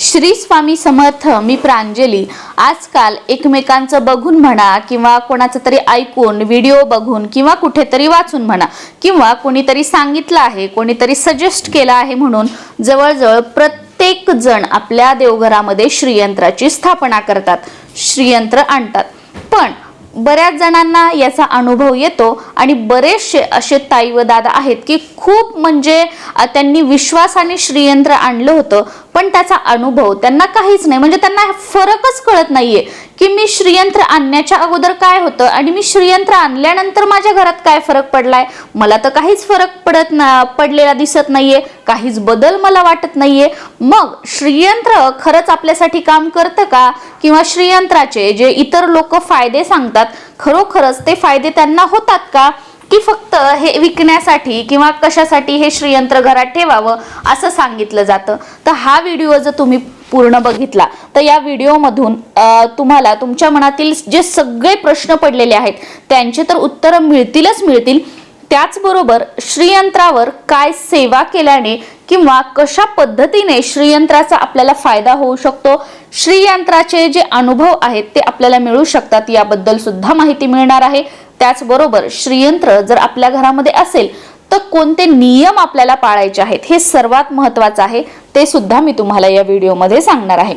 श्री स्वामी समर्थ मी प्रांजली. आजकाल एकमेकांचं बघून म्हणा किंवा कोणाचं तरी ऐकून व्हिडिओ बघून किंवा कुठेतरी वाचून म्हणा किंवा कोणीतरी सांगितलं आहे कोणीतरी सजेस्ट केलं आहे म्हणून जवळजवळ प्रत्येक जण आपल्या देवघरामध्ये श्रीयंत्राची स्थापना करतात श्रीयंत्र आणतात. पण बऱ्याच जणांना याचा अनुभव येतो आणि बरेचसे असे ताई व दादा आहेत की खूप म्हणजे त्यांनी त्यांनी विश्वासाने श्रीयंत्र आणलं होतं पण त्याचा अनुभव त्यांना काहीच नाही. म्हणजे त्यांना फरकच कळत नाहीये की मी श्रीयंत्र आणण्याच्या अगोदर काय होतं आणि मी श्रीयंत्र आणल्यानंतर माझ्या घरात काय फरक पडलाय? मला तर काहीच फरक पडत ना पडलेला दिसत नाहीये काहीच बदल मला वाटत नाहीये. मग श्रीयंत्र खरंच आपल्यासाठी काम करतं का? किंवा श्रीयंत्राचे जे इतर लोक फायदे सांगतात खरोखरच ते फायदे त्यांना होतात का? की फक्त हे विकण्यासाठी किंवा कशासाठी हे श्रीयंत्र घरात ठेवावं असं सांगितलं जातं. तर हा व्हिडिओ जर तुम्ही पूर्ण बघितला तर या व्हिडिओमधून तुम्हाला तुमच्या मनातील जे सगळे प्रश्न पडलेले आहेत त्यांचे तर उत्तरं मिळतीलच मिळतील. त्याचबरोबर श्रीयंत्रावर काय सेवा केल्याने किंवा कशा पद्धतीने श्रीयंत्राचा आपल्याला फायदा होऊ शकतो श्रीयंत्राचे जे अनुभव आहेत ते आपल्याला मिळू शकतात याबद्दल सुद्धा माहिती मिळणार आहे. त्याचबरोबर श्रीयंत्र जर आपल्या घरामध्ये असेल तर कोणते नियम आपल्याला पाळायचे आहेत हे सर्वात महत्वाचं आहे ते सुद्धा मी तुम्हाला या व्हिडिओमध्ये सांगणार आहे.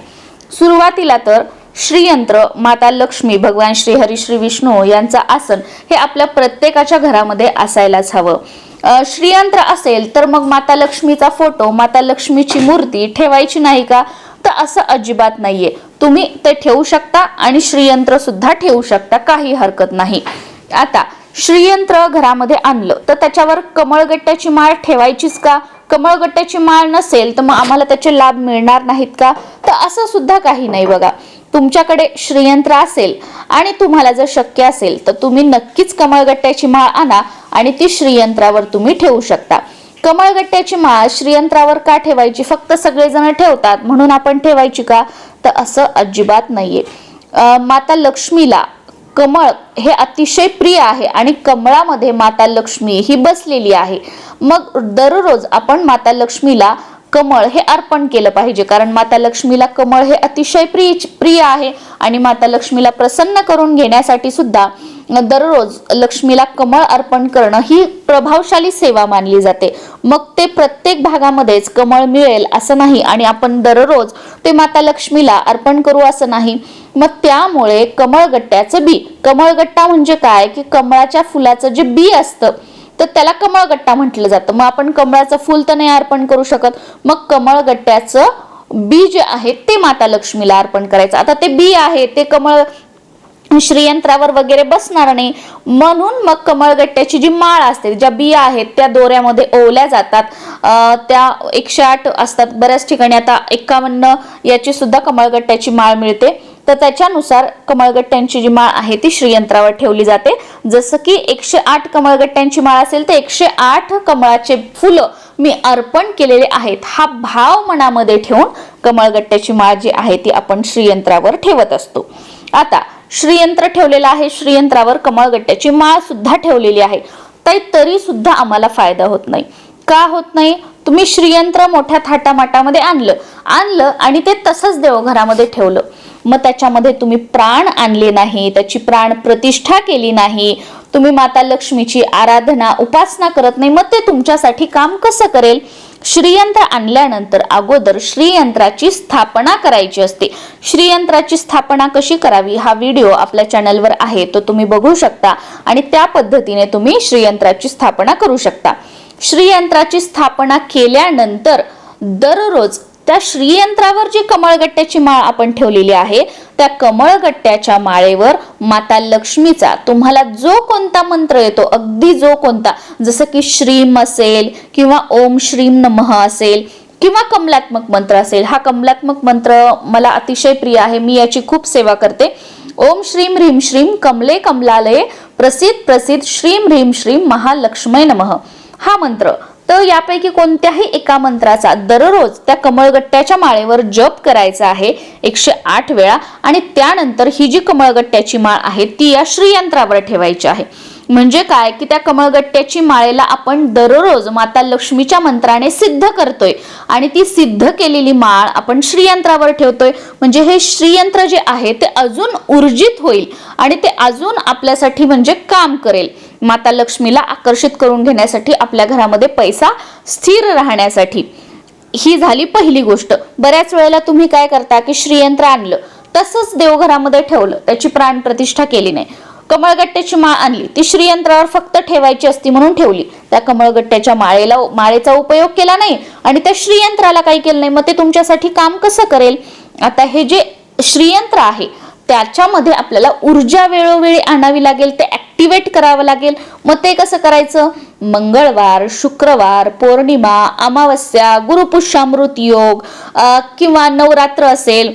सुरुवातीला तर श्रीयंत्र माता लक्ष्मी भगवान श्री हरी श्री विष्णू यांचं आसन हे आपल्या प्रत्येकाच्या घरामध्ये असायलाच हवं. श्रीयंत्र असेल तर मग माता लक्ष्मीचा फोटो माता लक्ष्मीची मूर्ती ठेवायची नाही का? तर असं अजिबात नाहीये. तुम्ही ते ठेवू शकता आणि श्रीयंत्र सुद्धा ठेवू शकता काही हरकत नाही. आता श्रीयंत्र घरामध्ये आणलं तर त्याच्यावर कमळगट्ट्याची माळ ठेवायचीच का? कमळगट्ट्याची माळ नसेल तर मग आम्हाला त्याचे लाभ मिळणार नाहीत का? तर असं सुद्धा काही नाही बघा. तुमच्याकडे श्रीयंत्र असेल आणि तुम्हाला जर शक्य असेल तर तुम्ही नक्कीच कमळगट्ट्याची माळ आणा आणि ती श्रीयंत्रावर तुम्ही ठेवू शकता. कमळगट्ट्याची माळ श्रीयंत्रावर का ठेवायची? फक्त सगळेजण ठेवतात म्हणून आपण ठेवायची का? तर असं अजिबात नाहीये. माता लक्ष्मीला कमळ हे अतिशय प्रिय आहे आणि कमळामध्ये माता लक्ष्मी ही बसलेली आहे. मग दररोज आपण माता लक्ष्मीला कमळ हे अर्पण केलं पाहिजे. कारण माता लक्ष्मीला कमळ हे अतिशय प्रिय प्रिय आहे आणि माता लक्ष्मीला प्रसन्न करून घेण्यासाठी सुद्धा दररोज लक्ष्मीला कमळ अर्पण करणं ही प्रभावशाली सेवा मानली जाते. मग ते प्रत्येक भागामध्येच कमळ मिळेल असं नाही आणि आपण दररोज ते माता लक्ष्मीला अर्पण करू असं नाही. मग त्यामुळे कमळगट्ट्याचं बी कमळगट्टा म्हणजे काय? की कमळाच्या फुलाचं जे बी असतं तर त्याला कमळगट्टा म्हटलं जातं. मग आपण कमळाचं फुल तर नाही अर्पण करू शकत. मग कमळगट्ट्याचं बी जे आहे ते माता लक्ष्मीला अर्पण करायचं. आता ते बी आहे ते कमळ श्रीयंत्रावर वगैरे बसणार नाही. म्हणून मग कमळगट्ट्याची जी माळ असते ज्या बिया आहेत त्या दोऱ्यामध्ये ओवल्या जातात. त्या एकशे आठ असतात. बऱ्याच ठिकाणी आता एकावन्न याची सुद्धा कमळगट्ट्याची माळ मिळते. तर त्याच्यानुसार कमळगट्ट्यांची जी माळ आहे ती श्रीयंत्रावर ठेवली जाते. जसं की एकशे आठ कमळगट्ट्यांची माळ असेल तर एकशे आठ कमळाचे फुलं मी अर्पण केलेले आहेत. हा भाव मनामध्ये ठेवून कमळगट्ट्याची माळ जी आहे ती आपण श्रीयंत्रावर ठेवत असतो. आता श्रीयंत्र ठेवलेलं आहे. श्रीयंत्रावर कमळगट्ट्याची माळ सुद्धा ठेवलेली आहे. तरी सुद्धा आम्हाला फायदा होत नाही. का होत नाही? तुम्ही श्रीयंत्र मोठ्या थाटामाटामध्ये आणलं. आणलं आणि ते तसंच देवघरामध्ये ठेवलं. मग त्याच्यामध्ये तुम्ही प्राण आणले नाही त्याची प्राण प्रतिष्ठा केली नाही तुम्ही माता लक्ष्मीची आराधना उपासना करत नाही मग ते तुमच्यासाठी काम कसं करेल? श्रीयंत्र आणल्यानंतर अगोदर श्रीयंत्राची स्थापना करायची असते. श्रीयंत्राची स्थापना कशी करावी? हा व्हिडिओ आपल्या चॅनलवर आहे तो तुम्ही बघू शकता आणि त्या पद्धतीने तुम्ही श्रीयंत्राची स्थापना करू शकता. श्रीयंत्राची स्थापना केल्यानंतर दररोज त्या श्रीयंत्रावर जी कमळगट्ट्याची माळ आपण ठेवलेली आहे त्या कमळगट्ट्याच्या माळेवर माता लक्ष्मीचा तुम्हाला जो कोणता मंत्र येतो अगदी जो कोणता जसं की श्रीम असेल किंवा ओम श्रीम नमः असेल किंवा कमलात्मक मंत्र असेल हा कमलात्मक मंत्र मला अतिशय प्रिय आहे मी याची खूप सेवा करते. ओम श्रीम ह्रीम श्रीम कमले कमलालये प्रसिद्ध प्रसिद्ध श्रीम ह्रीम श्रीम महालक्ष्मय नमः. हा मंत्र. तर यापैकी कोणत्याही एका मंत्राचा दररोज त्या कमळगट्ट्याच्या माळेवर जप करायचा आहे एकशे आठ वेळा आणि त्यानंतर ही जी कमळगट्ट्याची माळ आहे ती या श्रीयंत्रावर ठेवायची आहे. म्हणजे काय? की त्या कमळगट्ट्याची माळेला आपण दररोज माता लक्ष्मीच्या मंत्राने सिद्ध करतोय आणि ती सिद्ध केलेली माळ आपण श्रीयंत्रावर ठेवतोय. म्हणजे हे श्रीयंत्र जे आहे ते अजून ऊर्जित होईल आणि ते अजून आपल्यासाठी म्हणजे काम करेल. माता लक्ष्मीला आकर्षित करून घेण्यासाठी आपल्या घरामध्ये पैसा स्थिर राहण्यासाठी. ही झाली पहिली गोष्ट. बऱ्याच वेळेला तुम्ही काय करता की श्रीयंत्र आणलं. तसंच देवघरामध्ये ठेवलं. त्याची प्राण प्रतिष्ठा केली नाही. कमळगट्ट्याची माळ आणली. ती श्रीयंत्रावर फक्त ठेवायची असती म्हणून ठेवली. त्या कमळगट्ट्याच्या माळेला माळेचा उपयोग केला नाही आणि त्या श्रीयंत्राला काही केलं नाही. मग ते तुमच्यासाठी काम कसं करेल? आता हे जे श्रीयंत्र आहे त्याच्यामध्ये आपल्याला ऊर्जा वेळोवेळी आणावी लागेल ते ॲक्टिवेट करावं लागेल. मग ते कसं करायचं? मंगळवार शुक्रवार पौर्णिमा अमावस्या गुरुपुष्यामृत योग किंवा नवरात्र असेल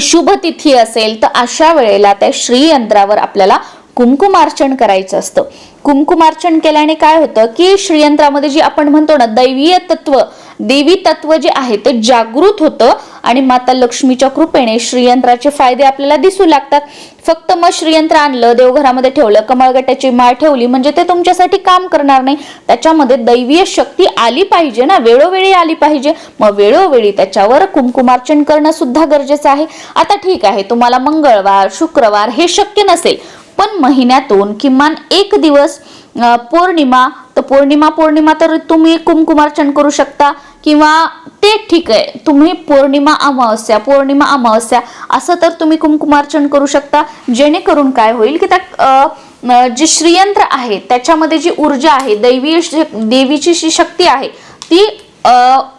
शुभ तिथी असेल तर अशा वेळेला त्या श्रीयंत्रावर आपल्याला कुंकुमार्चन करायचं असतं. कुंकुमार्चन केल्याने काय होतं की श्रीयंत्रामध्ये जी आपण म्हणतो ना दैवीय तत्व देवी तत्व जे आहे ते जागृत होतं आणि माता लक्ष्मीच्या कृपेने श्रीयंत्राचे फायदे आपल्याला दिसू लागतात. फक्त मग श्रीयंत्र आणलं देवघरामध्ये ठेवलं कमळगट्याची माळ ठेवली म्हणजे ते तुमच्यासाठी काम करणार नाही. त्याच्यामध्ये दैवीय शक्ती आली पाहिजे ना वेळोवेळी आली पाहिजे. मग वेळोवेळी त्याच्यावर कुंकुमार्चन करणं सुद्धा गरजेचं आहे. आता ठीक आहे तुम्हाला मंगळवार शुक्रवार हे शक्य नसेल पण महिन्यातून किमान एक दिवस पौर्णिमा तर पौर्णिमा पौर्णिमा तर तुम्ही कुमकुमार्चन करू शकता किंवा ते ठीक आहे. तुम्ही पौर्णिमा अमावस्या पौर्णिमा अमावस्या असं तर तुम्ही कुमकुमार्चन करू शकता. जेणेकरून काय होईल की त्या जे श्रीयंत्र आहे त्याच्यामध्ये जी ऊर्जा आहे दैवी देवीची जी शक्ती आहे ती अ,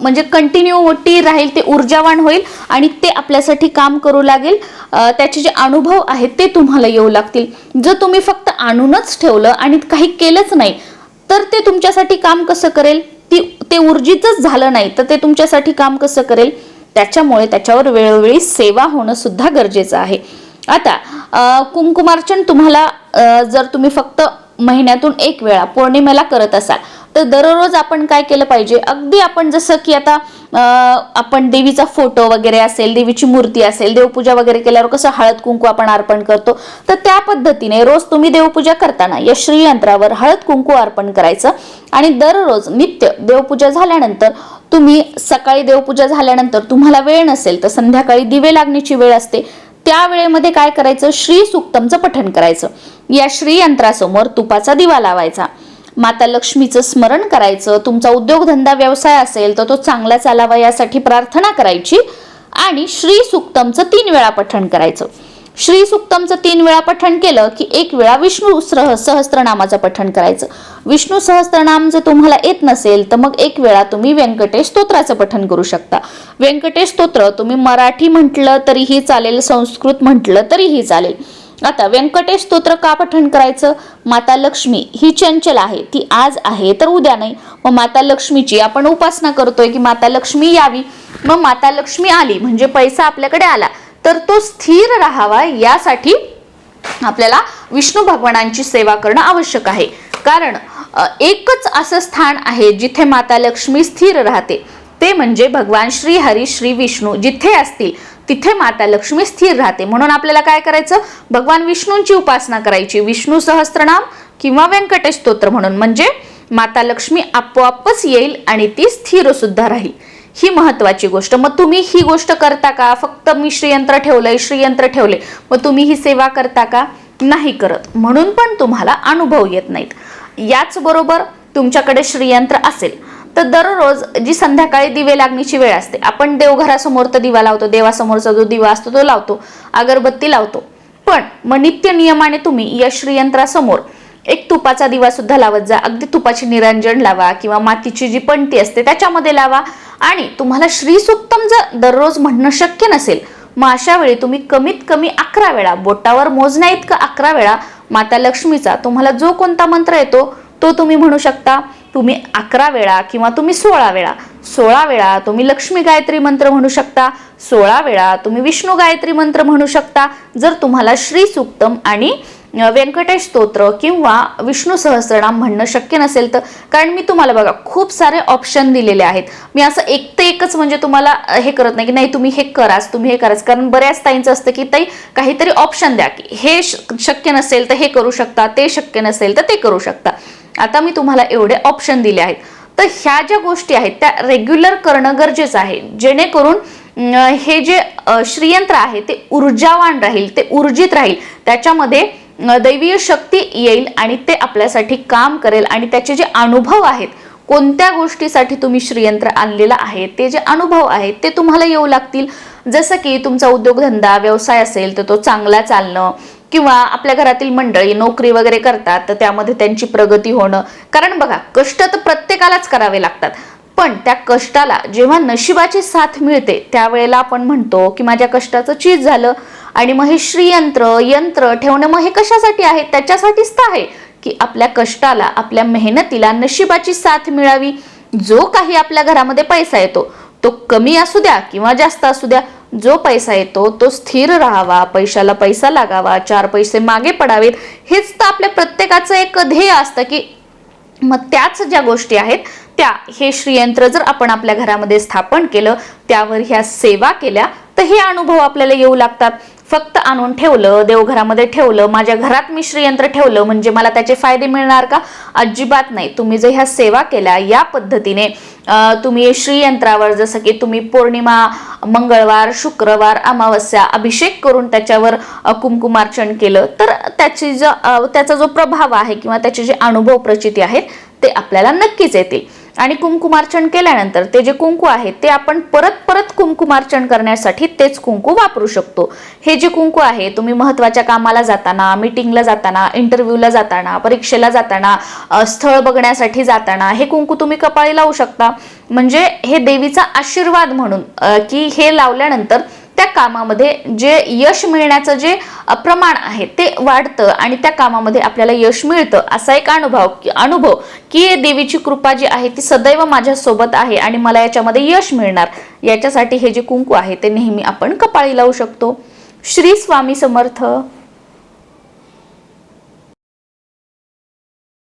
म्हणजे कंटिन्युटी राहील ते ऊर्जावान होईल आणि ते आपल्यासाठी काम करू लागेल. त्याचे जे अनुभव आहेत ते तुम्हाला येऊ लागतील. जर तुम्ही फक्त आणूनच ठेवलं आणि काही केलंच नाही तर ते तुमच्यासाठी काम कसं करेल? ती ते ऊर्जितच झालं नाही तर ते तुमच्यासाठी काम कसं करेल? त्याच्यामुळे त्याच्यावर वेळोवेळी सेवा होणं सुद्धा गरजेचं आहे. आता कुंकुमार्चन तुम्हाला जर तुम्ही फक्त महिन्यातून एक वेळा पौर्णिमेला करत असाल तर दररोज आपण काय केलं पाहिजे? अगदी आपण जसं की आता आपण देवीचा फोटो वगैरे असेल देवीची मूर्ती असेल देवपूजा वगैरे केल्यावर कसं हळद कुंकू आपण अर्पण करतो तर त्या पद्धतीने रोज तुम्ही देवपूजा करताना या श्रीयंत्रावर हळद कुंकू अर्पण करायचं. आणि दररोज नित्य देवपूजा झाल्यानंतर तुम्ही सकाळी देवपूजा झाल्यानंतर तुम्हाला वेळ नसेल तर संध्याकाळी दिवे लागण्याची वेळ असते. त्या वेळेमध्ये काय करायचं? श्री सुक्तमचं पठण करायचं. या श्रीयंत्रासमोर तुपाचा दिवा लावायचा. माता लक्ष्मीचं स्मरण करायचं तुमचा उद्योगधंदा व्यवसाय असेल तर तो चांगला चालावा यासाठी प्रार्थना करायची आणि श्री सुक्तमचं तीन वेळा पठण करायचं. श्री सुक्तमचं तीन वेळा पठण केलं की एक वेळा विष्णू सह सहस्त्रनामाचं पठण करायचं. विष्णू सहस्त्रनाम जर तुम्हाला येत नसेल तर मग एक वेळा तुम्ही व्यंकटेश स्तोत्राचं पठण करू शकता. व्यंकटेश स्तोत्र तुम्ही मराठी म्हटलं तरीही चालेल संस्कृत म्हटलं तरीही चालेल. आता व्यंकटेश स्तोत्र का पठण करायचं? माता लक्ष्मी ही चंचल आहे ती आज आहे तर उद्या नाही. मग माता लक्ष्मीची आपण उपासना करतोय की माता लक्ष्मी यावी. मग माता लक्ष्मी आली म्हणजे पैसा आपल्याकडे आला. तर तो स्थिर राहावा यासाठी आपल्याला विष्णू भगवानांची सेवा करणं आवश्यक आहे. कारण एकच असं स्थान आहे जिथे माता लक्ष्मी स्थिर राहते. ते म्हणजे भगवान श्री हरी श्री विष्णू जिथे असतील. तिथे माता लक्ष्मी स्थिर राहते. म्हणून आपल्याला काय करायचं? भगवान विष्णूंची उपासना करायची. विष्णू सहस्त्रनाम किंवा व्यंकटेश स्तोत्र म्हणून. म्हणजे माता लक्ष्मी आपोआपच येईल आणि ती स्थिर सुद्धा राहील. ही महत्वाची गोष्ट. मग तुम्ही ही गोष्ट करता का? फक्त मी श्रीयंत्र ठेवलंय श्रीयंत्र ठेवले. मग तुम्ही ही सेवा करता का? नाही करत. म्हणून पण तुम्हाला अनुभव येत नाहीत. याच बरोबर तुमच्याकडे श्रीयंत्र असेल. तर दररोज जी संध्याकाळी दिवे लागण्याची वेळ असते आपण देवघरासमोर तर दिवा लावतो देवासमोरचा जो दिवा असतो तो लावतो अगरबत्ती लावतो. पण मग नित्य नियमाने तुम्ही या श्रीयंत्रासमोर एक तुपाचा दिवा सुद्धा लावत जा. अगदी तुपाची निरंजन लावा किंवा मातीची जी पणती असते त्याच्यामध्ये लावा. आणि तुम्हाला श्रीसुक्तम जर दररोज म्हणणं शक्य नसेल मग अशा वेळी तुम्ही कमीत कमी अकरा वेळा बोटावर मोजण्या इतकं अकरा वेळा माता लक्ष्मीचा तुम्हाला जो कोणता मंत्र येतो तो तुम्ही म्हणू शकता. तुम्ही अकरा वेळा किंवा तुम्ही सोळा वेळा सोळा वेळा तुम्ही लक्ष्मी गायत्री मंत्र म्हणू शकता सोळा वेळा तुम्ही विष्णू गायत्री मंत्र म्हणू शकता. जर तुम्हाला श्री सुक्तम आणि व्यंकटेश स्तोत्र किंवा विष्णू सहस्रनाम म्हणणं शक्य नसेल तर कारण मी तुम्हाला बघा खूप सारे ऑप्शन दिलेले आहेत. मी असं एक ते एकच म्हणजे तुम्हाला हे करत नाही की नाही तुम्ही हे कराच तुम्ही हे कराच. कारण बऱ्याच ताईंचं असतं की ताई काहीतरी ऑप्शन द्या की हे श- शक्य नसेल तर हे करू शकता ते शक्य नसेल तर ते करू शकता. आता मी तुम्हाला एवढे ऑप्शन दिले आहेत. तर ह्या ज्या गोष्टी आहेत त्या रेग्युलर करणं गरजेचं आहे. जेणेकरून हे जे श्रीयंत्र आहे ते ऊर्जावान राहील ते ऊर्जित राहील. त्याच्यामध्ये दैवीय शक्ती येईल आणि ते आपल्यासाठी काम करेल आणि त्याचे जे अनुभव आहेत कोणत्या गोष्टीसाठी तुम्ही श्रीयंत्र आणलेलं आहे ते जे अनुभव आहेत ते तुम्हाला येऊ लागतील. जसं की तुमचा उद्योगधंदा व्यवसाय असेल तर तो चांगला चालणं किंवा आपल्या घरातील मंडळी नोकरी वगैरे करतात तर त्यामध्ये त्यांची प्रगती होणं. कारण बघा कष्ट तर प्रत्येकालाच करावे लागतात. पण त्या कष्टाला जेव्हा नशिबाची साथ मिळते त्यावेळेला आपण म्हणतो की माझ्या कष्टाचं चीज झालं. आणि मग हे श्रीयंत्र यंत्र ठेवणं मग हे कशासाठी आहे? त्याच्यासाठीच तर आहे की आपल्या कष्टाला आपल्या मेहनतीला नशिबाची साथ मिळावी. जो काही आपल्या घरामध्ये पैसा येतो तो कमी असू द्या किंवा जास्त असू द्या जो पैसा येतो तो स्थिर राहावा पैशाला पैसा लागावा चार पैसे मागे पडावेत. हेच तर आपल्या प्रत्येकाचं एक ध्येय असतं की मग त्याच ज्या गोष्टी आहेत त्या हे श्रीयंत्र जर आपण आपल्या घरामध्ये स्थापन केलं त्यावर ह्या सेवा केल्या तर हे अनुभव आपल्याला येऊ लागतात. फक्त आणून ठेवलं देवघरामध्ये ठेवलं माझ्या घरात मी श्रीयंत्र ठेवलं म्हणजे मला त्याचे फायदे मिळणार का? अजिबात नाही. तुम्ही जर ह्या सेवा केल्या या पद्धतीने तुम्ही श्रीयंत्रावर जसं की तुम्ही पौर्णिमा मंगळवार शुक्रवार अमावस्या अभिषेक करून त्याच्यावर अं, कुंकुमार्चन केलं तर त्याची जो त्याचा जो प्रभाव आहे किंवा त्याचे जे अनुभव प्रचिती आहेत ते आपल्याला नक्कीच येतील. आणि कुंकुमार्चन केल्यानंतर ते जे कुंकू आहे ते आपण परत परत कुंकुमार्चन करण्यासाठी तेच कुंकू वापरू शकतो. हे जे कुंकू आहे तुम्ही महत्त्वाच्या कामाला जाताना मीटिंगला जाताना इंटरव्ह्यूला जाताना परीक्षेला जाताना स्थळ बघण्यासाठी जाताना हे कुंकू तुम्ही कपाळी लावू शकता. म्हणजे हे देवीचा आशीर्वाद म्हणून की हे लावल्यानंतर त्या कामामध्ये जे यश मिळण्याचं जे प्रमाण आहे. ते वाढतं आणि त्या कामामध्ये आपल्याला यश मिळतं. असा एक अनुभव अनुभव की देवीची कृपा जी आहे ती सदैव माझ्या सोबत आहे आणि मला याच्यामध्ये यश मिळणार. याच्यासाठी हे जे कुंकू आहे ते नेहमी आपण कपाळी लावू शकतो. श्री स्वामी समर्थ.